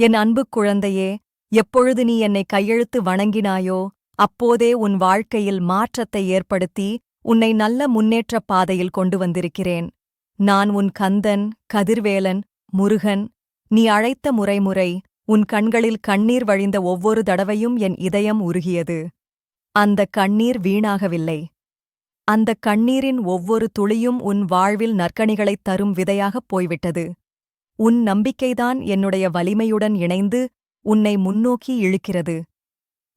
என் அன்பு குழந்தையே எப்பொழுது நீ என்னை கையெழுத்து வணங்கினாயோ அப்போதே உன் வாழ்க்கையில் மாற்றத்தை ஏற்படுத்தி உன்னை நல்ல முன்னேற்றப் பாதையில் கொண்டு வந்திருக்கிறேன். நான் உன் கந்தன் கதிர்வேலன் முருகன். நீ அழைத்த முறைமுறை உன் கண்களில் கண்ணீர் வழிந்த ஒவ்வொரு தடவையும் என் இதயம் உருகியது. அந்த கண்ணீர் வீணாகவில்லை. அந்த கண்ணீரின் ஒவ்வொரு துளியும் உன் வாழ்வில் நற்கணிகளைத் தரும் விதையாகப் போய்விட்டது. உன் நம்பிக்கைதான் என்னுடைய வலிமையுடன் இணைந்து உன்னை முன்னோக்கி இழுக்கிறது.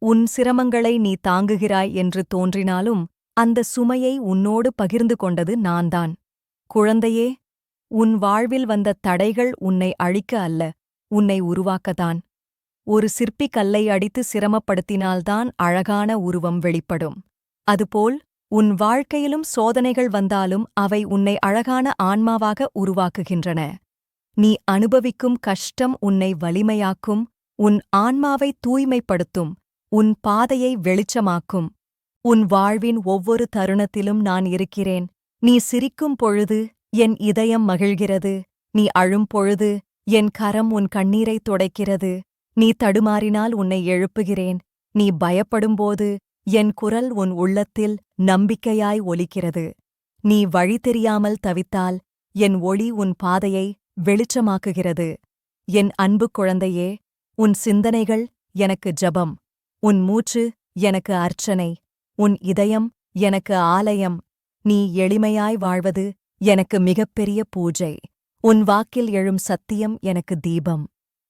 உன் சிரமங்களை நீ தாங்குகிறாய் என்று தோன்றினாலும் அந்த சுமையை உன்னோடு பகிர்ந்து கொண்டது நான்தான். குழந்தையே உன் வாழ்வில் வந்த தடைகள் உன்னை அழிக்க அல்ல உன்னை உருவாக்கத்தான். ஒரு சிற்பி கல்லை அடித்து சிரமப்படுத்தினால்தான் அழகான உருவம் வெளிப்படும். அதுபோல் உன் வாழ்க்கையிலும் சோதனைகள் வந்தாலும் அவை உன்னை அழகான ஆன்மாவாக உருவாக்குகின்றன. நீ அனுபவிக்கும் கஷ்டம் உன்னை வலிமையாக்கும் உன் ஆன்மாவை தூய்மைப்படுத்தும் உன் பாதையை வெளிச்சமாக்கும். உன் வாழ்வின் ஒவ்வொரு தருணத்திலும் நான் இருக்கிறேன். நீ சிரிக்கும் பொழுது என் இதயம் மகிழ்கிறது. நீ அழும் பொழுது என் கரம் உன் கண்ணீரை துடைக்கிறது. நீ தடுமாறினால் உன்னை எழுப்புகிறேன். நீ பயப்படும்போது என் குரல் உன் உள்ளத்தில் நம்பிக்கையாய் ஒலிக்கிறது. நீ வழி தெரியாமல் தவித்தால் என் ஒளி உன் பாதையை வெளிச்சமாக்குகிறது. என் அன்பு குழந்தையே உன் சிந்தனைகள் எனக்கு ஜபம். உன் மூச்சு எனக்கு அர்ச்சனை. உன் இதயம் எனக்கு ஆலயம். நீ எளிமையாய் வாழ்வது எனக்கு மிகப்பெரிய பூஜை. உன் வாக்கில் எழும் சத்தியம் எனக்கு தீபம்.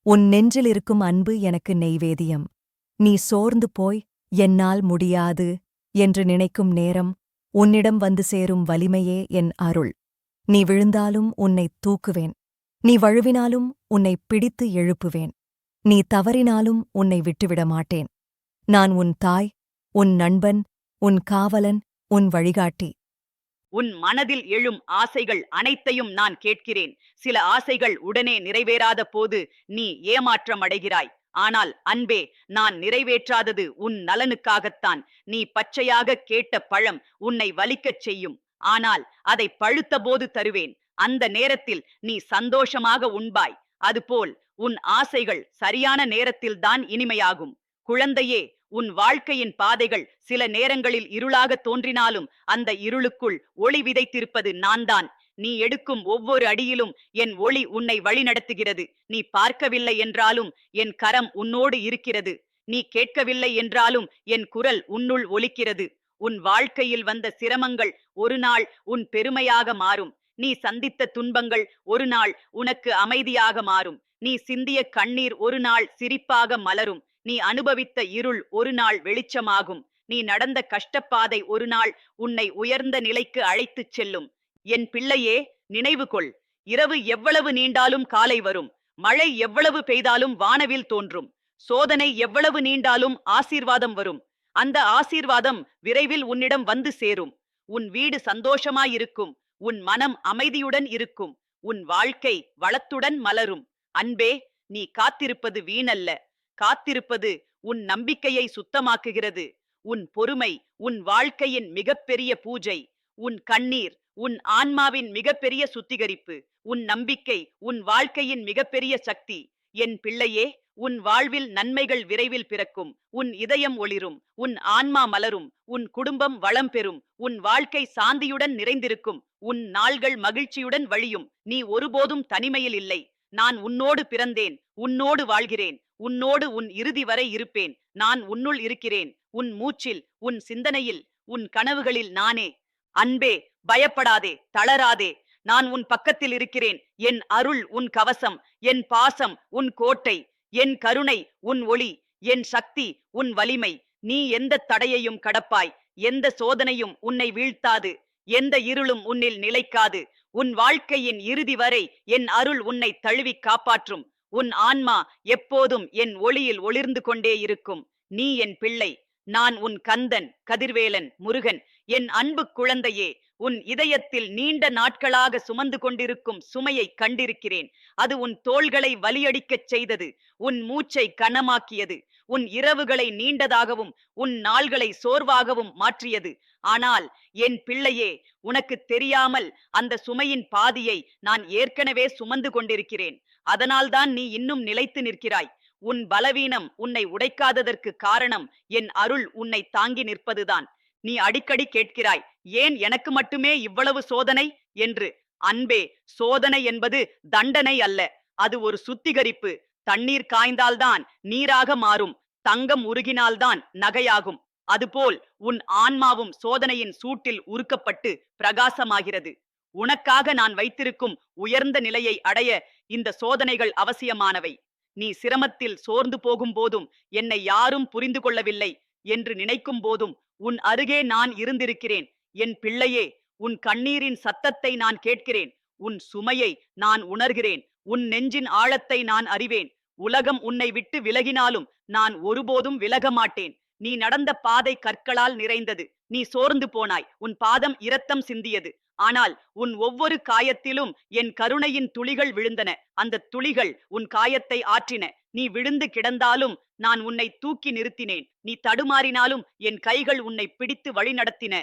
உன் நெஞ்சில் இருக்கும் அன்பு எனக்கு நெய்வேதியம் நீ சோர்ந்து போய் என்னால் முடியாது என்று நினைக்கும் நேரம் உன்னிடம் வந்து சேரும் வலிமையே என் அருள். நீ விழுந்தாலும் உன்னை தூக்குவேன். நீ வழுவினாலும் உன்னை பிடித்து எழுப்புவேன். நீ தவறினாலும் உன்னை விட்டுவிட மாட்டேன். நான் உன் தாய் உன் நண்பன் உன் காவலன் உன் வழிகாட்டி. உன் மனதில் எழும் ஆசைகள் அனைத்தையும் நான் கேட்கிறேன். சில ஆசைகள் உடனே நிறைவேறாத போது நீ ஏமாற்றம் அடைகிறாய் ஆனால் அன்பே நான் நிறைவேற்றாதது உன் நலனுக்காகத்தான். நீ பச்சையாக கேட்ட பழம் உன்னை வலிக்கச் செய்யும். ஆனால் அதை பழுத்த போது தருவேன். அந்த நேரத்தில் நீ சந்தோஷமாக உண்பாய். அதுபோல் உன் ஆசைகள் சரியான நேரத்தில்தான் இனிமையாகும். குழந்தையே உன் வாழ்க்கையின் பாதைகள் சில நேரங்களில் இருளாக தோன்றினாலும் அந்த இருளுக்குள் ஒளி விதைத்திருப்பது நான்தான். நீ எடுக்கும் ஒவ்வொரு அடியிலும் என் ஒளி உன்னை வழிநடத்துகிறது. நீ பார்க்கவில்லை என்றாலும் என் கரம் உன்னோடு இருக்கிறது. நீ கேட்கவில்லை என்றாலும் என் குரல் உன்னுள் ஒலிக்கிறது. உன் வாழ்க்கையில் வந்த சிரமங்கள் ஒரு நாள் உன் பெருமையாக மாறும். நீ சந்தித்த துன்பங்கள் ஒரு நாள் உனக்கு அமைதியாக மாறும். நீ சிந்திய கண்ணீர் ஒரு நாள் சிரிப்பாக மலரும். நீ அனுபவித்த இருள் ஒரு நாள் வெளிச்சமாகும். நீ நடந்த கஷ்டப்பாதை ஒரு நாள் உன்னை உயர்ந்த நிலைக்கு அழைத்துச் செல்லும். என் பிள்ளையே நினைவு கொள். இரவு எவ்வளவு நீண்டாலும் காலை வரும். மழை எவ்வளவு பெய்தாலும் வானவில் தோன்றும். சோதனை எவ்வளவு நீண்டாலும் ஆசீர்வாதம் வரும். அந்த ஆசீர்வாதம் விரைவில் உன்னிடம் வந்து சேரும். உன் வீடு சந்தோஷமாயிருக்கும் உன் மனம் அமைதியுடன் இருக்கும். உன் வாழ்க்கை வளத்துடன் மலரும். அன்பே நீ காத்திருப்பது வீணல்ல. காத்திருப்பது உன் நம்பிக்கையை சுத்தமாக்குகிறது. உன் பொறுமை உன் வாழ்க்கையின் மிகப்பெரிய பூஜை. உன் கண்ணீர் உன் ஆன்மாவின் மிகப்பெரிய சுத்திகரிப்பு. உன் நம்பிக்கை உன் வாழ்க்கையின் மிகப்பெரிய சக்தி. என் பிள்ளையே உன் வாழ்வில் நன்மைகள் விரைவில் பிறக்கும். உன் இதயம் ஒளிரும். உன் ஆன்மா மலரும். உன் குடும்பம் வளம் பெறும். உன் வாழ்க்கை சாந்தியுடன் நிறைந்திருக்கும். உன் நாள்கள் மகிழ்ச்சியுடன் வழியும். நீ ஒருபோதும் தனிமையில் இல்லை. நான் உன்னோடு பிறந்தேன். உன்னோடு வாழ்கிறேன். உன்னோடு உன் இறுதி வரை இருப்பேன். நான் உன்னுள் இருக்கிறேன். உன் மூச்சில் உன் சிந்தனையில் உன் கனவுகளில் நானே. அன்பே பயப்படாதே தளராதே. நான் உன் பக்கத்தில் இருக்கிறேன். என் அருள் உன் கவசம். என் பாசம் உன் கோட்டை. என் கருணை உன் ஒளி. என் சக்தி உன் வலிமை. நீ எந்த தடையையும் கடப்பாய். எந்த சோதனையும் உன்னை வீழ்த்தாது. எந்த இருளும் உன்னில் நிலைக்காது. உன் வாழ்க்கையின் இறுதி வரை என் அருள் உன்னை தழுவி காப்பாற்றும். உன் ஆன்மா எப்போதும் என் ஒளியில் ஒளிர்ந்து கொண்டே இருக்கும். நீ என் பிள்ளை. நான் உன் கந்தன் கதிர்வேலன் முருகன். என் அன்பு குழந்தையே உன் இதயத்தில் நீண்ட நாட்களாக சுமந்து கொண்டிருக்கும் சுமையை கண்டிருக்கிறேன். அது உன் தோள்களை வலியடிக்கச் செய்தது. உன் மூச்சை கனமாக்கியது. உன் இரவுகளை நீண்டதாகவும் உன் நாள்களை சோர்வாகவும் மாற்றியது. ஆனால் என் பிள்ளையே உனக்கு தெரியாமல் அந்த சுமையின் பாதியை நான் ஏற்கனவே சுமந்து கொண்டிருக்கிறேன். அதனால்தான் நீ இன்னும் நிலைத்து நிற்கிறாய். உன் பலவீனம் உன்னை உடைக்காததற்கு காரணம் என் அருள் உன்னை தாங்கி நிற்பதுதான். நீ அடிக்கடி கேட்கிறாய் ஏன் எனக்கு மட்டுமே இவ்வளவு சோதனை? என்று. அன்பே சோதனை என்பது தண்டனை அல்ல. அது ஒரு சுத்திகரிப்பு. தண்ணீர் காய்ந்தால்தான் நீராக மாறும் தங்கம் உருகினால்தான் நகையாகும். அதுபோல் உன் ஆன்மாவும் சோதனையின் சூட்டில் உருக்கப்பட்டு பிரகாசமாகிறது. உனக்காக நான் வைத்திருக்கும் உயர்ந்த நிலையை அடைய இந்த சோதனைகள் அவசியமானவை. நீ சிரமத்தில் சோர்ந்து போகும் போதும் என்னை யாரும் புரிந்து கொள்ளவில்லை என்று நினைக்கும் போதும் உன் அருகே நான் இருந்திருக்கிறேன். என் பிள்ளையே உன் கண்ணீரின் சத்தத்தை நான் கேட்கிறேன். உன் சுமையை நான் உணர்கிறேன். உன் நெஞ்சின் ஆழத்தை நான் அறிவேன். உலகம் உன்னை விட்டு விலகினாலும் நான் ஒருபோதும் விலக மாட்டேன். நீ நடந்த பாதை கற்களால் நிறைந்தது. நீ சோர்ந்து போனாய். உன் பாதம் இரத்தம் சிந்தியது. ஆனால் உன் ஒவ்வொரு காயத்திலும் என் கருணையின் துளிகள் விழுந்தன. அந்த துளிகள் உன் காயத்தை ஆற்றின. நீ விழுந்து கிடந்தாலும் நான் உன்னை தூக்கி நிறுத்தினேன். நீ தடுமாறினாலும் என் கைகள் உன்னை பிடித்து வழிநடத்தின.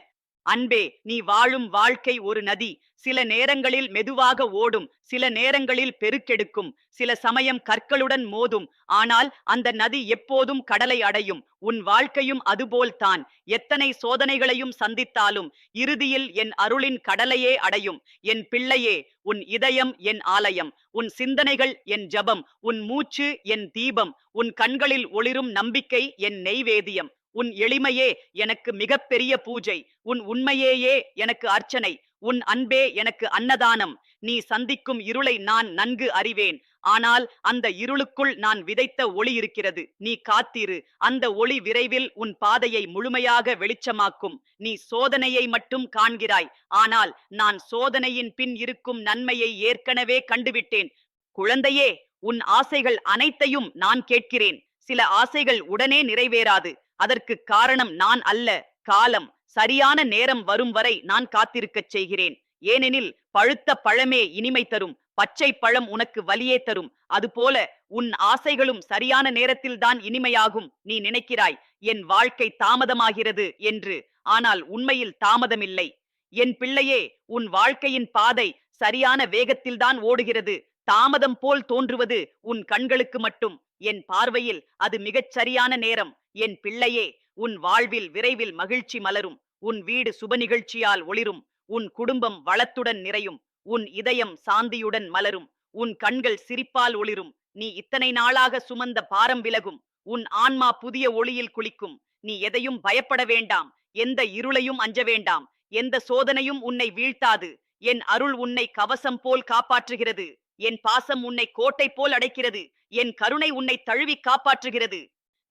அன்பே நீ வாழும் வாழ்க்கை ஒரு நதி. சில நேரங்களில் மெதுவாக ஓடும் சில நேரங்களில் பெருக்கெடுக்கும் சில சமயம் கற்களுடன் மோதும். ஆனால் அந்த நதி எப்போதும் கடலை அடையும். உன் வாழ்க்கையும் அதுபோல்தான் எத்தனை சோதனைகளையும் சந்தித்தாலும் இறுதியில் என் அருளின் கடலையே அடையும். என் பிள்ளையே உன் இதயம் என் ஆலயம். உன் சிந்தனைகள் என் ஜபம். உன் மூச்சு என் தீபம். உன் கண்களில் ஒளிரும் நம்பிக்கை என் நெய்வேதியம். உன் எளிமையே எனக்கு மிகப்பெரிய பூஜை. உன் உண்மையேயே எனக்கு அர்ச்சனை. உன் அன்பே எனக்கு அன்னதானம். நீ சந்திக்கும் இருளை நான் நன்கு அறிவேன். ஆனால் அந்த இருளுக்குள் நான் விதைத்த ஒளி இருக்கிறது. நீ காத்திரு. அந்த ஒளி விரைவில் உன் பாதையை முழுமையாக வெளிச்சமாக்கும். நீ சோதனையை மட்டும் காண்கிறாய். ஆனால் நான் சோதனையின் பின் இருக்கும் நன்மையை ஏற்கனவே கண்டுவிட்டேன். குழந்தையே உன் ஆசைகள் அனைத்தையும் நான் கேட்கிறேன். சில ஆசைகள் உடனே நிறைவேறாது. அதற்கு காரணம் நான் அல்ல. காலம் சரியான நேரம் வரும் வரை நான் காத்திருக்கச் செய்கிறேன். ஏனெனில் பழுத்த பழமே இனிமை தரும். பச்சை பழம் உனக்கு வலியே தரும். அதுபோல உன் ஆசைகளும் சரியான நேரத்தில்தான் இனிமையாகும். நீ நினைக்கிறாய் என் வாழ்க்கை தாமதமாகிறது என்று. ஆனால் உண்மையில் தாமதமில்லை. என் பிள்ளையே உன் வாழ்க்கையின் பாதை சரியான வேகத்தில்தான் ஓடுகிறது. தாமதம் போல் தோன்றுவது உன் கண்களுக்கு மட்டும். என் பார்வையில் அது மிகச் சரியான நேரம். என் பிள்ளையே உன் வாழ்வில் விரைவில் மகிழ்ச்சி மலரும். உன் வீடு சுப நிகழ்ச்சியால் ஒளிரும். உன் குடும்பம் வளத்துடன் நிறையும். உன் இதயம் சாந்தியுடன் மலரும். உன் கண்கள் சிரிப்பால் ஒளிரும். நீ இத்தனை நாளாக சுமந்த பாரம் விலகும். உன் ஆன்மா புதிய ஒளியில் குளிக்கும். நீ எதையும் பயப்பட வேண்டாம். எந்த இருளையும் அஞ்ச வேண்டாம். எந்த சோதனையும் உன்னை வீழ்த்தாது. என் அருள் உன்னை கவசம் போல் காப்பாற்றுகிறது. என் பாசம் உன்னை கோட்டை போல் அடைக்கிறது. என் கருணை உன்னை தழுவி காப்பாற்றுகிறது.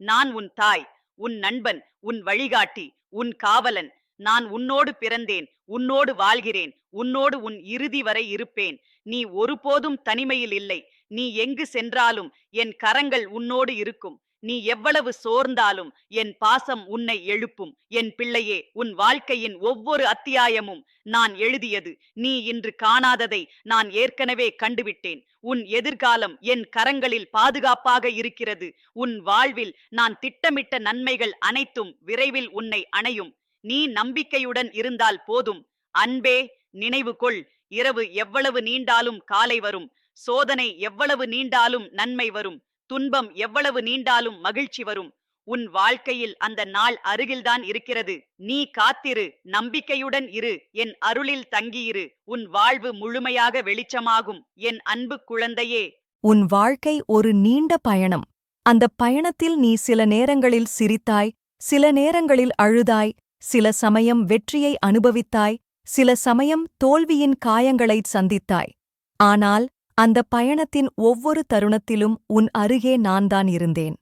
நான் உன் தாய் உன் நண்பன் உன் வழிகாட்டி உன் காவலன். நான் உன்னோடு பிறந்தேன் உன்னோடு வாழ்கிறேன் உன்னோடு உன் இறுதி வரை இருப்பேன். நீ ஒருபோதும் தனிமையில் இல்லை. நீ எங்கு சென்றாலும் என் கரங்கள் உன்னோடு இருக்கும். நீ எவ்வளவு சோர்ந்தாலும் என் பாசம் உன்னை எழுப்பும். என் பிள்ளையே உன் வாழ்க்கையின் ஒவ்வொரு அத்தியாயமும் நான் எழுதியது. நீ இன்று காணாததை நான் ஏற்கனவே கண்டுவிட்டேன். உன் எதிர்காலம் என் கரங்களில் பாதுகாப்பாக இருக்கிறது. உன் வாழ்வில் நான் திட்டமிட்ட நன்மைகள் அனைத்தும் விரைவில் உன்னை அணையும். நீ நம்பிக்கையுடன் இருந்தால் போதும். அன்பே நினைவு கொள். இரவு எவ்வளவு நீண்டாலும் காலை வரும். சோதனை எவ்வளவு நீண்டாலும் நன்மை வரும். துன்பம் எவ்வளவு நீண்டாலும் மகிழ்ச்சி வரும். உன் வாழ்க்கையில் அந்த நாள் அருகில்தான் இருக்கிறது. நீ காத்திரு நம்பிக்கையுடன் இரு. என் அருளில் தங்கியிரு. உன் வாழ்வு முழுமையாக வெளிச்சமாகும். என் அன்பு குழந்தையே. உன் வாழ்க்கை ஒரு நீண்ட பயணம். அந்த பயணத்தில் நீ சில நேரங்களில் சிரித்தாய் சில நேரங்களில் அழுதாய் சில சமயம் வெற்றியை அனுபவித்தாய் சில சமயம் தோல்வியின் காயங்களைச் சந்தித்தாய். ஆனால் அந்த பயணத்தின் ஒவ்வொரு தருணத்திலும் உன் அருகே நான்தான் இருந்தேன்.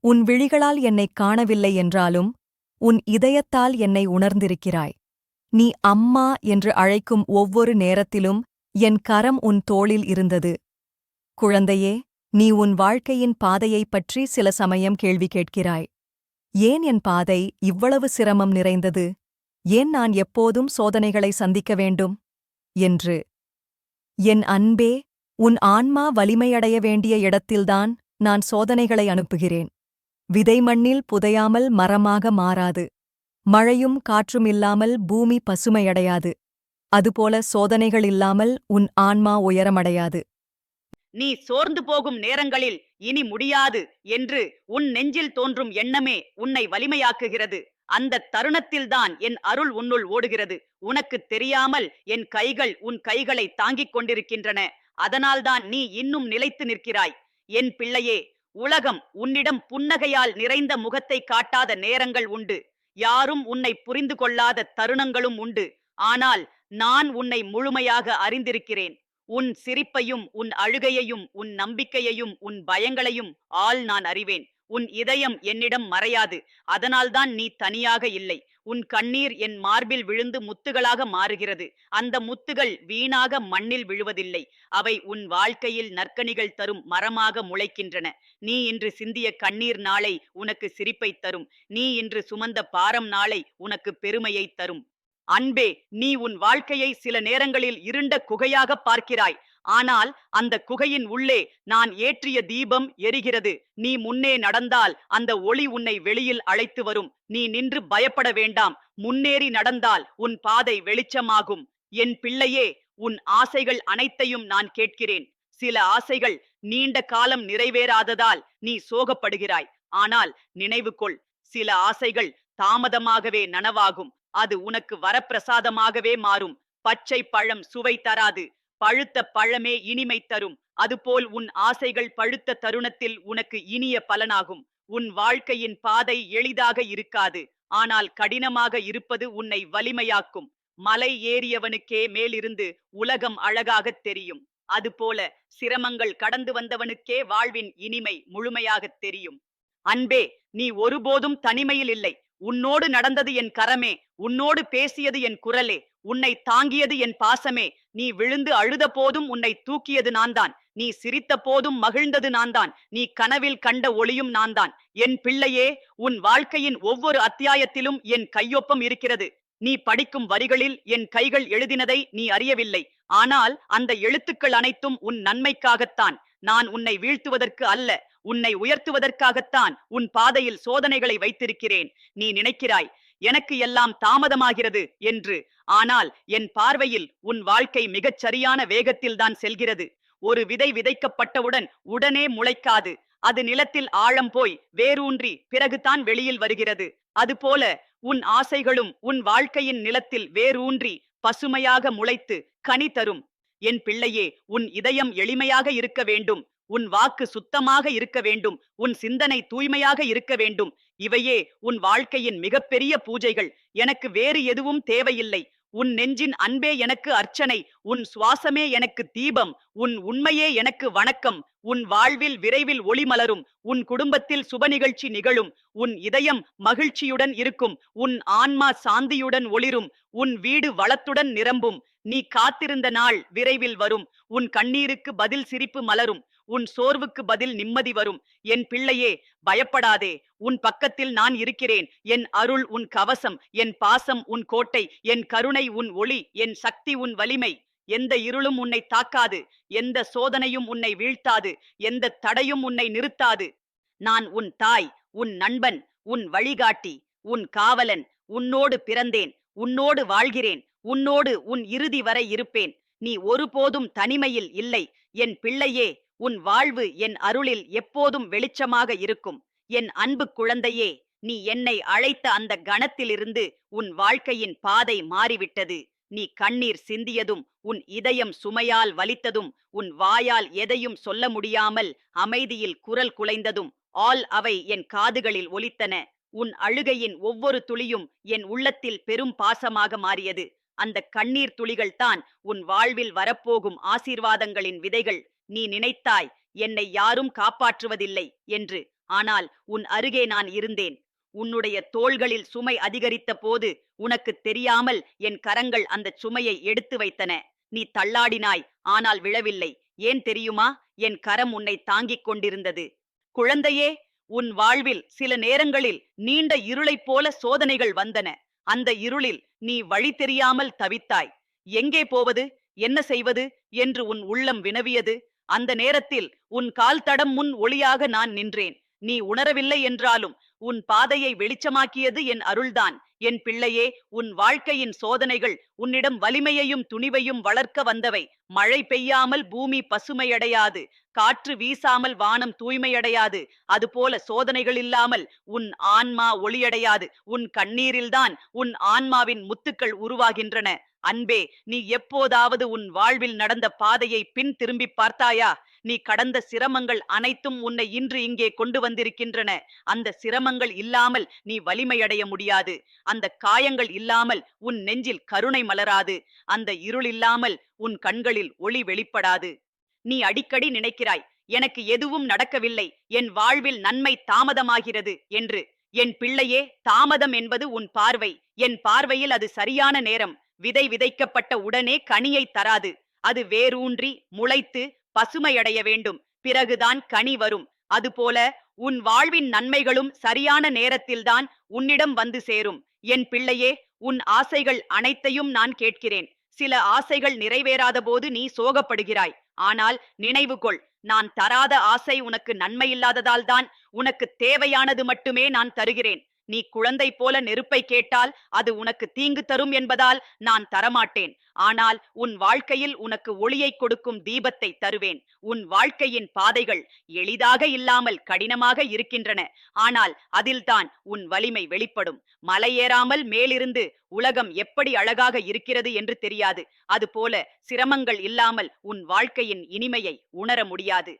உன் விழிகளால் என்னைக் காணவில்லை என்றாலும் உன் இதயத்தால் என்னை உணர்ந்திருக்கிறாய். நீ அம்மா என்று அழைக்கும் ஒவ்வொரு நேரத்திலும் என் கரம் உன் தோளில் இருந்தது. குழந்தையே நீ உன் வாழ்க்கையின் பாதையைப் பற்றி சில சமயம் கேள்வி கேட்கிறாய். ஏன் என் பாதை இவ்வளவு சிரமம் நிறைந்தது? ஏன் நான் எப்போதும் சோதனைகளை சந்திக்க வேண்டும்? என்று. என் அன்பே உன் ஆன்மா வலிமையடைய வேண்டிய இடத்தில்தான் நான் சோதனைகளை அனுப்புகிறேன். விதை மண்ணில் புதையாமல் மரமாக மாறாது. மழையும் காற்றும் இல்லாமல் பூமி பசுமையடையாது. அதுபோல சோதனைகள் இல்லாமல் உன் ஆன்மா உயரமடையாது. நீ சோர்ந்து போகும் நேரங்களில் இனி முடியாது என்று உன் நெஞ்சில் தோன்றும் எண்ணமே உன்னை வலிமையாக்குகிறது. அந்த தருணத்தில்தான் என் அருள் உன்னுள் ஓடுகிறது. உனக்கு தெரியாமல் என் கைகள் உன் கைகளை தாங்கிக் கொண்டிருக்கின்றன. அதனால்தான் நீ இன்னும் நிலைத்து நிற்கிறாய். என் பிள்ளையே உலகம் உன்னிடம் புன்னகையால் நிறைந்த முகத்தை காட்டாத நேரங்கள் உண்டு. யாரும் உன்னை புரிந்து கொள்ளாத தருணங்களும் உண்டு. ஆனால் நான் உன்னை முழுமையாக அறிந்திருக்கிறேன். உன் சிரிப்பையும் உன் அழுகையையும் உன் நம்பிக்கையையும் உன் பயங்களையும் ஆள் நான் அறிவேன். உன் இதயம் என்னிடம் மறையாது. அதனால்தான் நீ தனியாக இல்லை. உன் கண்ணீர் என் மார்பில் விழுந்து முத்துகளாக மாறுகிறது. அந்த முத்துகள் வீணாக மண்ணில் விழுவதில்லை. அவை உன் வாழ்க்கையில் நற்கனிகள் தரும் மரமாக முளைக்கின்றன. நீ இன்று சிந்திய கண்ணீர் நாளை உனக்கு சிரிப்பை தரும். நீ இன்று சுமந்த பாரம் நாளை உனக்கு பெருமையை தரும். அன்பே நீ உன் வாழ்க்கையை சில நேரங்களில் இருண்ட குகையாக பார்க்கிறாய். ஆனால் அந்த குகையின் உள்ளே நான் ஏற்றிய தீபம் எரிகிறது. நீ முன்னே நடந்தால் அந்த ஒளி உன்னை வெளியில் அழைத்து வரும். நீ நின்று பயப்பட வேண்டாம். முன்னேறி நடந்தால் உன் பாதை வெளிச்சமாகும். என் பிள்ளையே உன் ஆசைகள் அனைத்தையும் நான் கேட்கிறேன். சில ஆசைகள் நீண்ட காலம் நிறைவேறாததால் நீ சோகப்படுகிறாய். ஆனால் நினைவு கொள் சில ஆசைகள் தாமதமாகவே நனவாகும். அது உனக்கு வரப்பிரசாதமாகவே மாறும். பச்சை பழம் சுவை தராது. பழுத்த பழமே இனிமை தரும். அதுபோல் உன் ஆசைகள் பழுத்த தருணத்தில் உனக்கு இனிய பலனாகும். உன் வாழ்க்கையின் பாதை எளிதாக இருக்காது. ஆனால் கடினமாக இருப்பது உன்னை வலிமையாக்கும். மலை ஏறியவனுக்கே மேலிருந்து உலகம் அழகாகத் தெரியும். அதுபோல சிரமங்கள் கடந்து வந்தவனுக்கே வாழ்வின் இனிமை முழுமையாகத் தெரியும். அன்பே நீ ஒருபோதும் தனிமையில் இல்லை. உன்னோடு நடந்தது என் கரமே. உன்னோடு பேசியது என் குரலே. உன்னை தாங்கியது என் பாசமே. நீ விழுந்து அழுத போதும் உன்னை தூக்கியது நான்தான். நீ சிரித்த போதும் மகிழ்ந்தது நான்தான். நீ கனவில் கண்ட ஒளியும் நான்தான். என் பிள்ளையே உன் வாழ்க்கையின் ஒவ்வொரு அத்தியாயத்திலும் என் கையொப்பம் இருக்கிறது. நீ படிக்கும் வரிகளில் என் கைகள் எழுதினதை நீ அறியவில்லை. ஆனால் அந்த எழுத்துக்கள் அனைத்தும் உன் நன்மைக்காகத்தான். நான் உன்னை வீழ்த்துவதற்கு அல்ல உன்னை உயர்த்துவதற்காகத்தான் உன் பாதையில் சோதனைகளை வைத்திருக்கிறேன். நீ நினைக்கிறாய் எனக்கு எல்லாம் தாமதமாகிறது என்று ஆனால் என் பார்வையில் உன் வாழ்க்கை மிகச் சரியான வேகத்தில்தான் செல்கிறது. ஒரு விதை விதைக்கப்பட்டவுடன் உடனே முளைக்காது. அது நிலத்தில் ஆழம் போய் வேரூன்றி பிறகுதான் வெளியில் வருகிறது. அதுபோல உன் ஆசைகளும் உன் வாழ்க்கையின் நிலத்தில் வேரூன்றி பசுமையாக முளைத்து கனி தரும். என் பிள்ளையே உன் இதயம் எளிமையாக இருக்க வேண்டும். உன் வாக்கு சுத்தமாக இருக்க வேண்டும். உன் சிந்தனை தூய்மையாக இருக்க வேண்டும். இவையே உன் வாழ்க்கையின் மிகப்பெரிய பூஜைகள். எனக்கு வேறு எதுவும் தேவையில்லை. உன் நெஞ்சின் அன்பே எனக்கு அர்ச்சனை உன் சுவாசமே எனக்கு தீபம் உன் உண்மையே எனக்கு வணக்கம் உன் வாழ்வில் விரைவில் ஒளி மலரும் உன் குடும்பத்தில் சுப நிகழ்ச்சி நிகழும் உன் இதயம் மகிழ்ச்சியுடன் இருக்கும் உன் ஆன்மா சாந்தியுடன் ஒளிரும் உன் வீடு வளத்துடன் நிரம்பும் நீ காத்திருந்த நாள் விரைவில் வரும். உன் கண்ணீருக்கு பதில் சிரிப்பு மலரும். உன் சோர்வுக்கு பதில் நிம்மதி வரும். என் பிள்ளையே பயப்படாதே. உன் பக்கத்தில் நான் இருக்கிறேன். என் அருள் உன் கவசம் என் பாசம் உன் கோட்டை என் கருணை உன் ஒளி என் சக்தி உன் வலிமை. எந்த இருளும் உன்னை தாக்காது. எந்த சோதனையும் உன்னை வீழ்த்தாது. எந்த தடையும் உன்னை நிறுத்தாது. நான் உன் தாய் உன் நண்பன் உன் வழிகாட்டி உன் காவலன் உன்னோடு பிறந்தேன் உன்னோடு வாழ்கிறேன். உன்னோடு உன் இறுதி வரை இருப்பேன். நீ ஒருபோதும் தனிமையில் இல்லை. என் பிள்ளையே உன் வாழ்வு என் அருளில் எப்போதும் வெளிச்சமாக இருக்கும். என் அன்பு குழந்தையே நீ என்னை அழைத்த அந்த கணத்திலிருந்து உன் வாழ்க்கையின் பாதை மாறிவிட்டது. நீ கண்ணீர் சிந்தியதும் உன் இதயம் சுமையால் வலித்ததும் உன் வாயால் எதையும் சொல்ல முடியாமல் அமைதியில் குரல் குலைந்ததும் ஆல் அவை என் காதுகளில் ஒலித்தன. உன் அழுகையின் ஒவ்வொரு துளியும் என் உள்ளத்தில் பெரும் பாசமாக மாறியது. அந்த கண்ணீர் துளிகள்தான் உன் வாழ்வில் வரப்போகும் ஆசீர்வாதங்களின் விதைகள். நீ நினைத்தாய் என்னை யாரும் காப்பாற்றுவதில்லை என்று. ஆனால் உன் அருகே நான் இருந்தேன். உன்னுடைய தோள்களில் சுமை அதிகரித்த போது உனக்கு தெரியாமல் என் கரங்கள் அந்த சுமையை எடுத்து வைத்தன. நீ தள்ளாடினாய் ஆனால் விழவில்லை. ஏன் தெரியுமா? என் கரம் உன்னை தாங்கிக் கொண்டிருந்தது. குழந்தையே உன் வாழ்வில் சில நேரங்களில் நீண்ட இருளைப் போல சோதனைகள் வந்தன. அந்த இருளில் நீ வழி தெரியாமல் தவித்தாய். எங்கே போவது? என்ன செய்வது? என்று உன் உள்ளம் வினவியது. அந்த நேரத்தில் உன் கால் தடம் முன் ஒளியாக நான் நின்றேன். நீ உணரவில்லை என்றாலும் உன் பாதையை வெளிச்சமாக்கியது என் அருள்தான். என் பிள்ளையே உன் வாழ்க்கையின் சோதனைகள் உன்னிடம் வலிமையையும் துணிவையும் வளர்க்க வந்தவை. மழை பெய்யாமல் பூமி பசுமையடையாது. காற்று வீசாமல் வானம் தூய்மையடையாது. அதுபோல சோதனைகள் இல்லாமல் உன் ஆன்மா ஒளியடையாது. உன் கண்ணீரில்தான் உன் ஆன்மாவின் முத்துக்கள் உருவாகின்றன. அன்பே நீ எப்போதாவது உன் வாழ்வில் நடந்த பாதையை பின் திரும்பி பார்த்தாயா? நீ கடந்த சிரமங்கள் அனைத்தும் உன்னை இன்று இங்கே கொண்டு வந்திருக்கின்றன. அந்த சிரமங்கள் இல்லாமல் நீ வலிமையடைய முடியாது. அந்த காயங்கள் இல்லாமல் உன் நெஞ்சில் கருணை மலராது. அந்த இருள் இல்லாமல் உன் கண்களில் ஒளி வெளிப்படாது. நீ அடிக்கடி நினைக்கிறாய் எனக்கு எதுவும் நடக்கவில்லை. என் வாழ்வில் நன்மை தாமதமாகிறது என்று. என் பிள்ளையே தாமதம் என்பது உன் பார்வை. என் பார்வையில் அது சரியான நேரம். விதை விதைக்கப்பட்ட உடனே கனியை தராது. அது வேரூன்றி முளைத்து பசுமையடைய வேண்டும். பிறகுதான் கனி வரும். அதுபோல உன் வாழ்வின் நன்மைகளும் சரியான நேரத்தில்தான் உன்னிடம் வந்து சேரும். என் பிள்ளையே உன் ஆசைகள் அனைத்தையும் நான் கேட்கிறேன். சில ஆசைகள் நிறைவேறாத போது நீ சோகப்படுகிறாய். ஆனால் நினைவு கொள் நான் தராத ஆசை உனக்கு நன்மையில்லாததால் தான் உனக்கு தேவையானது மட்டுமே நான் தருகிறேன். நீ குழந்தை போல நெருப்பை கேட்டால் அது உனக்கு தீங்கு தரும் என்பதால் நான் தரமாட்டேன். ஆனால் உன் வாழ்க்கையில் உனக்கு ஒளியை கொடுக்கும் தீபத்தை தருவேன். உன் வாழ்க்கையின் பாதைகள் எளிதாக இல்லாமல் கடினமாக இருக்கின்றன. ஆனால் அதில்தான் உன் வலிமை வெளிப்படும். மலையேறாமல் மேலிருந்து உலகம் எப்படி அழகாக இருக்கிறது என்று தெரியாது. அதுபோல சிரமங்கள் இல்லாமல் உன் வாழ்க்கையின் இனிமையை உணர முடியாது.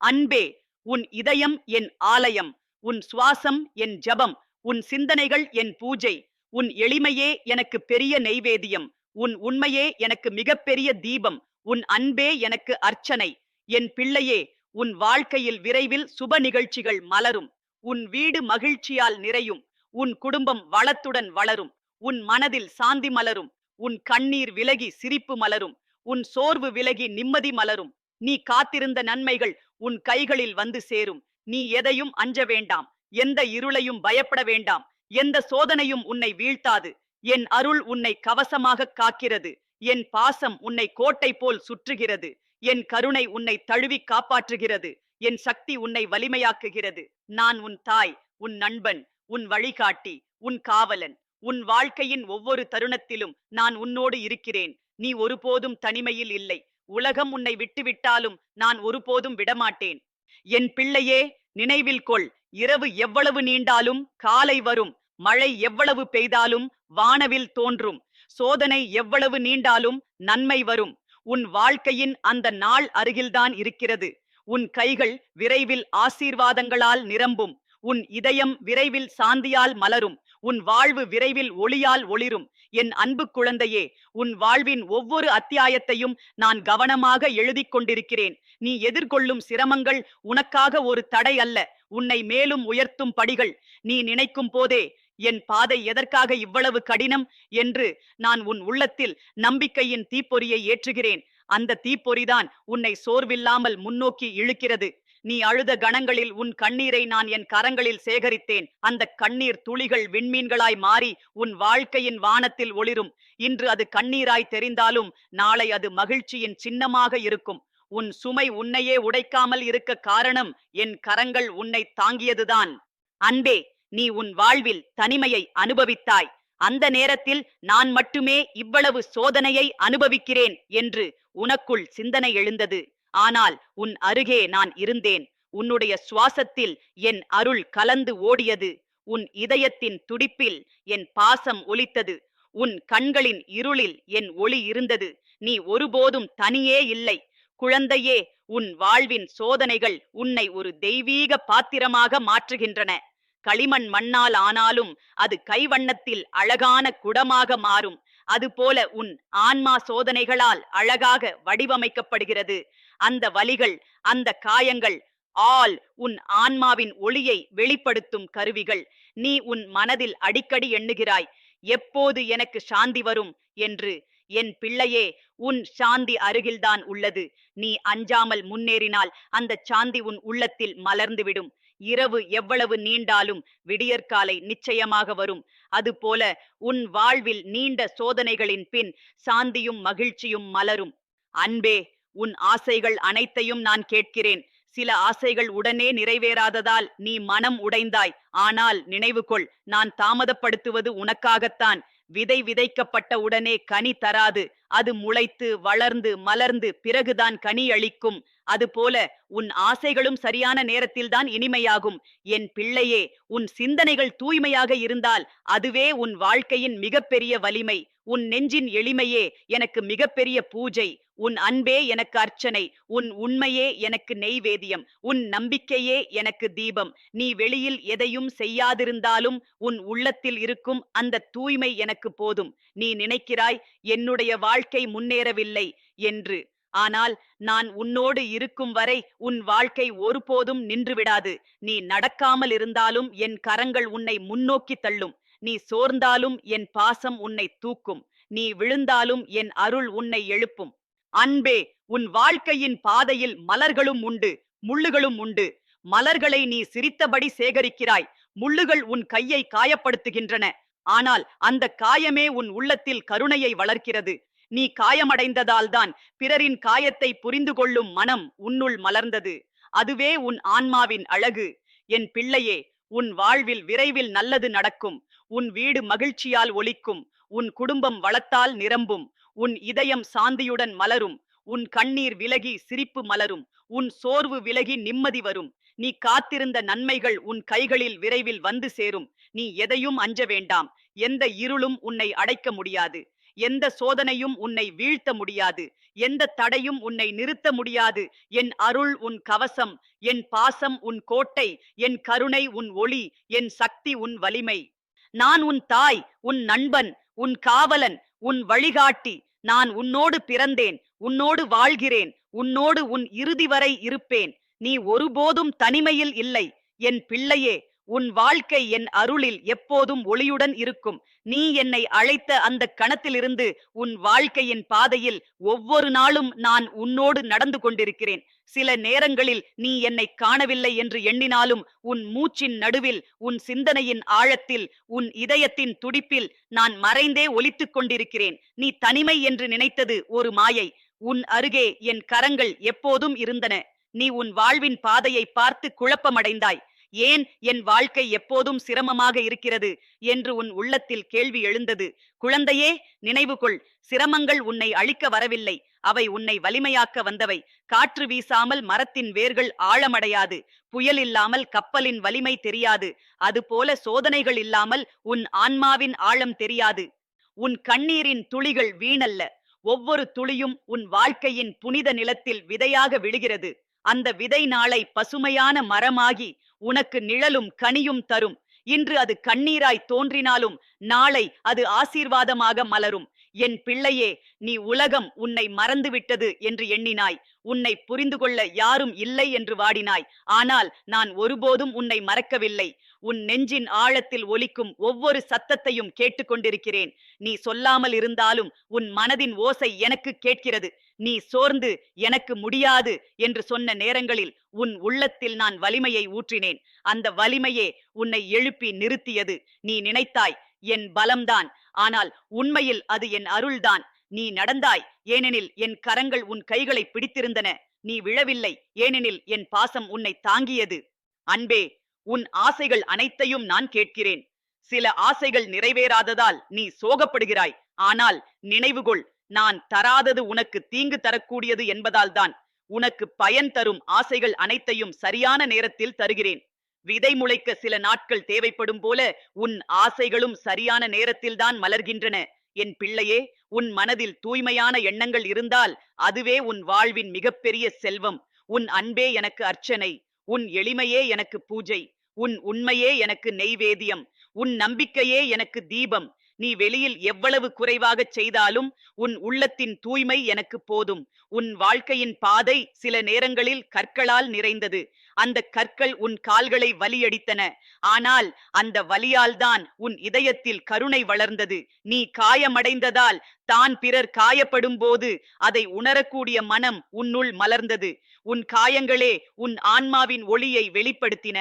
அன்பே உன் இதயம் என் ஆலயம். உன் சுவாசம் என் ஜபம். உன் சிந்தனைகள் என் பூஜை. உன் எளிமையே எனக்கு பெரிய நெய்வேதியம். உன் உண்மையே எனக்கு மிகப்பெரிய தீபம். உன் அன்பே எனக்கு அர்ச்சனை. என் பிள்ளையே உன் வாழ்க்கையில் விரைவில் சுப நிகழ்ச்சிகள் மலரும். உன் வீடு மகிழ்ச்சியால் நிறையும். உன் குடும்பம் வளத்துடன் வளரும். உன் மனதில் சாந்தி மலரும். உன் கண்ணீர் விலகி சிரிப்பு மலரும். உன் சோர்வு விலகி நிம்மதி மலரும். நீ காத்திருந்த நன்மைகள் உன் கைகளில் வந்து சேரும். நீ எதையும் அஞ்ச வேண்டாம். எந்த இருளையும் பயப்பட வேண்டாம். எந்த சோதனையும் உன்னை வீழ்த்தாது. என் அருள் உன்னை கவசமாக காக்கிறது. என் பாசம் உன்னை கோட்டை போல் சுற்றுகிறது. என் கருணை உன்னை தழுவி காப்பாற்றுகிறது. என் சக்தி உன்னை வலிமையாக்குகிறது. நான் உன் தாய் உன் நண்பன் உன் வழிகாட்டி உன் காவலன். உன் வாழ்க்கையின் ஒவ்வொரு தருணத்திலும் நான் உன்னோடு இருக்கிறேன். நீ ஒருபோதும் தனிமையில் இல்லை. உலகம் உன்னை விட்டுவிட்டாலும் நான் ஒருபோதும் விடமாட்டேன். என் பிள்ளையே நினைவில் கொள். இரவு எவ்வளவு நீண்டாலும் காலை வரும் மழை எவ்வளவு பெய்தாலும் வானவில் தோன்றும் சோதனை எவ்வளவு நீண்டாலும் நன்மை வரும். உன் வாழ்க்கையின் அந்த நாள் அருகில்தான் இருக்கிறது. உன் கைகள் விரைவில் ஆசீர்வாதங்களால் நிரம்பும். உன் இதயம் விரைவில் சாந்தியால் மலரும். உன் வாழ்வு விரைவில் ஒளியால் ஒளிரும். என் அன்பு குழந்தையே உன் வாழ்வின் ஒவ்வொரு அத்தியாயத்தையும் நான் கவனமாக எழுதிக் கொண்டிருக்கிறேன். நீ எதிர்கொள்ளும் சிரமங்கள் உனக்காக ஒரு தடை அல்ல. உன்னை மேலும் உயர்த்தும் படிகள். நீ நினைக்கும் போதே என் பாதை எதற்காக இவ்வளவு கடினம் என்று நான் உன் உள்ளத்தில் நம்பிக்கையின் தீப்பொறியை ஏற்றுகிறேன். அந்த தீப்பொறிதான் உன்னை சோர்வில்லாமல் முன்னோக்கி இழுக்கிறது. நீ அழுத கணங்களில் உன் கண்ணீரை நான் என் கரங்களில் சேகரித்தேன். அந்த கண்ணீர் துளிகள் விண்மீன்களாய் மாறி உன் வாழ்க்கையின் வானத்தில் ஒளிரும். இன்று அது கண்ணீராய் தெரிந்தாலும் நாளை அது மகிழ்ச்சியின் சின்னமாக இருக்கும். உன் சுமை உன்னையே உடைக்காமல் இருக்க காரணம் என் கரங்கள் உன்னை தாங்கியதுதான். அன்பே நீ உன் வாழ்வில் தனிமையை அனுபவித்தாய். அந்த நேரத்தில் நான் மட்டுமே இவ்வளவு சோதனையை அனுபவிக்கிறேன் என்று உனக்குள் சிந்தனை எழுந்தது. ஆனால் உன் அருகே நான் இருந்தேன். உன்னுடைய சுவாசத்தில் என் அருள் கலந்து ஓடியது. உன் இதயத்தின் துடிப்பில் என் பாசம் ஒலித்தது. உன் கண்களின் இருளில் என் ஒளி இருந்தது. நீ ஒருபோதும் தனியே இல்லை. குழந்தையே உன் வாழ்வின் சோதனைகள் உன்னை ஒரு தெய்வீக பாத்திரமாக மாற்றுகின்றன. களிமண் மண்ணால் ஆனாலும் அது கைவண்ணத்தில் அழகான குடமாக மாறும். அதுபோல உன் ஆன்மா சோதனைகளால் அழகாக வடிவமைக்கப்படுகிறது. அந்த வலிகள் அந்த காயங்கள் ஆல் உன் ஆன்மாவின் ஒளியை வெளிப்படுத்தும் கருவிகள். நீ உன் மனதில் அடிக்கடி எண்ணுகிறாய் எப்போது எனக்கு சாந்தி வரும்? என்று. என் பிள்ளையே உன் சாந்தி அருகில்தான் உள்ளது. நீ அஞ்சாமல் முன்னேறினால் அந்த சாந்தி உன் உள்ளத்தில் மலர்ந்துவிடும். இரவு எவ்வளவு நீண்டாலும் விடியற்காலை நிச்சயமாக வரும். அதுபோல உன் வாழ்வில் நீண்ட சோதனைகளின் பின் சாந்தியும் மகிழ்ச்சியும் மலரும். அன்பே உன் ஆசைகள் அனைத்தையும் நான் கேட்கிறேன். சில ஆசைகள் உடனே நிறைவேறாததால் நீ மனம் உடைந்தாய். ஆனால் நினைவு கொள் நான் தாமதப்படுத்துவது உனக்காகத்தான். விதை விதைக்கப்பட்ட உடனே கனி தராது. அது முளைத்து வளர்ந்து மலர்ந்து பிறகுதான் கனி அளிக்கும். அதுபோல உன் ஆசைகளும் சரியான நேரத்தில்தான் இனிமையாகும். என் பிள்ளையே உன் சிந்தனைகள் தூய்மையாக இருந்தால் அதுவே உன் வாழ்க்கையின் மிகப்பெரிய வலிமை. உன் நெஞ்சின் எளிமையே எனக்கு மிகப்பெரிய பூஜை. உன் அன்பே எனக்கு அர்ச்சனை உன் உண்மையே எனக்கு நெய்வேதியம் உன் நம்பிக்கையே எனக்கு தீபம். நீ வெளியில் எதையும் செய்யாதிருந்தாலும் உன் உள்ளத்தில் இருக்கும் அந்த தூய்மை எனக்கு போதும். நீ நினைக்கிறாய் என்னுடைய வாழ்க்கை முன்னேறவில்லை என்று. ஆனால் நான் உன்னோடு இருக்கும் வரை உன் வாழ்க்கை ஒருபோதும் நின்றுவிடாது. நீ நடக்காமல் இருந்தாலும் என் கரங்கள் உன்னை முன்னோக்கி தள்ளும். நீ சோர்ந்தாலும் என் பாசம் உன்னை தூக்கும். நீ விழுந்தாலும் என் அருள் உன்னை எழுப்பும். அன்பே உன் வாழ்க்கையின் பாதையில் மலர்களும் உண்டு முள்ளுகளும் உண்டு. மலர்களை நீ சிரித்தபடி சேகரிக்கிறாய் முள்ளுகள் உன் கையை காயப்படுத்துகின்றன. ஆனால் அந்த காயமே உன் உள்ளத்தில் கருணையை வளர்க்கிறது. நீ காயமடைந்ததால்தான் பிறரின் காயத்தை புரிந்து கொள்ளும் மனம் உன்னுள் மலர்ந்தது. அதுவே உன் ஆன்மாவின் அழகு. என் பிள்ளையே உன் வாழ்வில் விரைவில் நல்லது நடக்கும். உன் வீடு மகிழ்ச்சியால் ஒலிக்கும். உன் குடும்பம் வளத்தால் நிரம்பும். உன் இதயம் சாந்தியுடன் மலரும். உன் கண்ணீர் விலகி சிரிப்பு மலரும். உன் சோர்வு விலகி நிம்மதி வரும். நீ காத்திருந்த நன்மைகள் உன் கைகளில் விரைவில் வந்து சேரும். நீ எதையும் அஞ்ச வேண்டாம். எந்த இருளும் உன்னை அடைக்க முடியாது. எந்த சோதனையும் உன்னை வீழ்த்த முடியாது. எந்த தடையும் உன்னை நிறுத்த முடியாது. என் அருள் உன் கவசம் என் பாசம் உன் கோட்டை என் கருணை உன் ஒளி என் சக்தி உன் வலிமை. நான் உன் தாய் உன் நண்பன் உன் காவலன் உன் வழிகாட்டி நான் உன்னோடு பிறந்தேன் உன்னோடு வாழ்கிறேன் உன்னோடு உன் இறுதி வரை இருப்பேன். நீ ஒருபோதும் தனிமையில் இல்லை. என் பிள்ளையே உன் வாழ்க்கை என் அருளில் எப்போதும் ஒளியுடன் இருக்கும். நீ என்னை அழைத்த அந்த கணத்திலிருந்து உன் வாழ்க்கையின் பாதையில் ஒவ்வொரு நாளும் நான் உன்னோடு நடந்து கொண்டிருக்கிறேன். சில நேரங்களில் நீ என்னை காணவில்லை என்று எண்ணினாலும் உன் மூச்சின் நடுவில் உன் சிந்தனையின் ஆழத்தில் உன் இதயத்தின் துடிப்பில் நான் மறைந்தே ஒலித்துக் கொண்டிருக்கிறேன். நீ தனிமை என்று நினைத்தது ஒரு மாயை. உன் அருகே என் கரங்கள் எப்போதும் இருந்தன. நீ உன் வாழ்வின் பாதையை பார்த்து குழப்பமடைந்தாய். ஏன் என் வாழ்க்கை எப்போதும் சிரமமாக இருக்கிறது? என்று உன் உள்ளத்தில் கேள்வி எழுந்தது. குழந்தையே நினைவு கொள் சிரமங்கள் உன்னை அழிக்க வரவில்லை. அவை உன்னை வலிமையாக்க வந்தவை. காற்று வீசாமல் மரத்தின் வேர்கள் ஆழமடையாது. புயல் இல்லாமல் கப்பலின் வலிமை தெரியாது. அதுபோல சோதனைகள் இல்லாமல் உன் ஆன்மாவின் ஆழம் தெரியாது. உன் கண்ணீரின் துளிகள் வீணல்ல. ஒவ்வொரு துளியும் உன் வாழ்க்கையின் புனித நிலத்தில் விதையாக விழுகிறது. அந்த விதை நாளை பசுமையான மரமாகி உனக்கு நிழலும் கனியும் தரும். இன்று அது கண்ணீராய் தோன்றினாலும் நாளை அது ஆசீர்வாதமாக மலரும். என் பிள்ளையே நீ உலகம் உன்னை மறந்துவிட்டது என்று எண்ணினாய். உன்னை புரிந்து கொள்ள யாரும் இல்லை என்று வாடினாய். ஆனால் நான் ஒருபோதும் உன்னை மறக்கவில்லை. உன் நெஞ்சின் ஆழத்தில் ஒலிக்கும் ஒவ்வொரு சத்தத்தையும் கேட்டுக்கொண்டிருக்கிறேன். நீ சொல்லாமல் இருந்தாலும் உன் மனதின் ஓசை எனக்கு கேட்கிறது. நீ சோர்ந்து எனக்கு முடியாது என்று சொன்ன நேரங்களில் உன் உள்ளத்தில் நான் வலிமையை ஊற்றினேன். அந்த வலிமையே உன்னை எழுப்பி நிறுத்தியது. நீ நினைத்தாய் என் பலம்தான். ஆனால் உண்மையில் அது என் அருள்தான். நீ நடந்தாய். ஏனெனில் என் கரங்கள் உன் கைகளை பிடித்திருந்தன. நீ விழவில்லை. ஏனெனில் என் பாசம் உன்னை தாங்கியது. அன்பே உன் ஆசைகள் அனைத்தையும் நான் கேட்கிறேன். சில ஆசைகள் நிறைவேறாததால் நீ சோகப்படுகிறாய். ஆனால் நினைவுகொள் நான் தராதது உனக்கு தீங்கு தரக்கூடியது என்பதால்தான் உனக்கு பயன் தரும் ஆசைகள் அனைத்தையும் சரியான நேரத்தில் தருகிறேன். விதை முளைக்க சில நாட்கள் தேவைப்படும் போல உன் ஆசைகளும் சரியான நேரத்தில்தான் மலர்கின்றன. என் பிள்ளையே உன் மனதில் தூய்மையான எண்ணங்கள் இருந்தால் அதுவே உன் வாழ்வின் மிகப்பெரிய செல்வம். உன் அன்பே எனக்கு அர்ச்சனை. உன் எளிமையே எனக்கு பூஜை. உன் உண்மையே எனக்கு நெய்வேதியம். உன் நம்பிக்கையே எனக்கு தீபம். நீ வெளியில் எவ்வளவு குறைவாகச் செய்தாலும் உன் உள்ளத்தின் தூய்மை எனக்கு போதும். உன் வாழ்க்கையின் பாதை சில நேரங்களில் கற்களால் நிறைந்தது. அந்த கற்கள் உன் கால்களை வலியடித்தன. ஆனால் அந்த வலியால் தான் உன் இதயத்தில் கருணை வளர்ந்தது. நீ காயமடைந்ததால் தான் பிறர் காயப்படும் போது அதை உணரக்கூடிய மனம் உன்னுள் மலர்ந்தது. உன் காயங்களே உன் ஆன்மாவின் ஒளியை வெளிப்படுத்தின.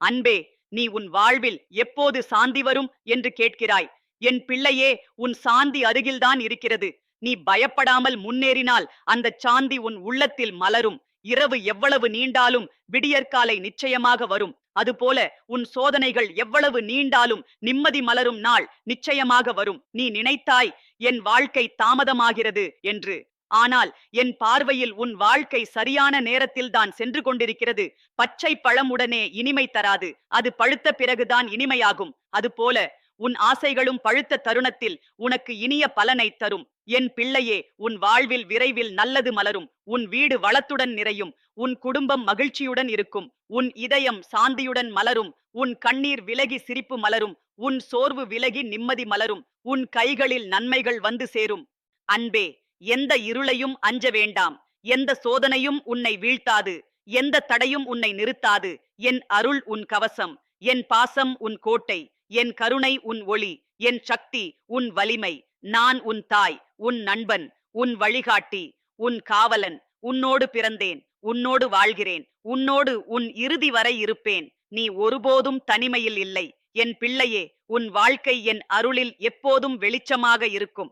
அன்பே நீ உன் வாழ்வில் எப்போது சாந்தி வரும் என்று கேட்கிறாய். என் பிள்ளையே உன் சாந்தி அருகில்தான் இருக்கிறது. நீ பயப்படாமல் முன்னேறினால் அந்த சாந்தி உன் உள்ளத்தில் மலரும். இரவு எவ்வளவு நீண்டாலும் விடியற்காலை நிச்சயமாக வரும். அதுபோல உன் சோதனைகள் எவ்வளவு நீண்டாலும் நிம்மதி மலரும் நாள் நிச்சயமாக வரும். நீ நினைத்தாய் என் வாழ்க்கை தாமதமாகிறது என்று. ஆனால் என் பார்வையில் உன் வாழ்க்கை சரியான நேரத்தில் தான் சென்று கொண்டிருக்கிறது. பச்சை பழமுடனே இனிமை தராது. அது பழுத்த பிறகுதான் இனிமையாகும். அதுபோல உன் ஆசைகளும் பழுத்த தருணத்தில் உனக்கு இனிய பலனை தரும். என் பிள்ளையே உன் வாழ்வில் விரைவில் நல்லது மலரும். உன் வீடு வளத்துடன் நிறையும். உன் குடும்பம் மகிழ்ச்சியுடன் இருக்கும். உன் இதயம் சாந்தியுடன் மலரும். உன் கண்ணீர் விலகி சிரிப்பு மலரும். உன் சோர்வு விலகி நிம்மதி மலரும். உன் கைகளில் நன்மைகள் வந்து சேரும். அன்பே எந்த இருளையும் அஞ்ச வேண்டாம். எந்த சோதனையும் உன்னை வீழ்த்தாது. எந்த தடையும் உன்னை நிறுத்தாது. என் அருள் உன் கவசம். என் பாசம் உன் கோட்டை. என் கருணை உன் ஒளி என் சக்தி உன் வலிமை நான் உன் தாய் உன் நண்பன் உன் வழிகாட்டி உன் காவலன் உன்னோடு பிறந்தேன் உன்னோடு வாழ்கிறேன் உன்னோடு உன் இறுதி வரை இருப்பேன். நீ ஒருபோதும் தனிமையில் இல்லை. என் பிள்ளையே உன் வாழ்க்கை என் அருளில் எப்போதும் வெளிச்சமாக இருக்கும்.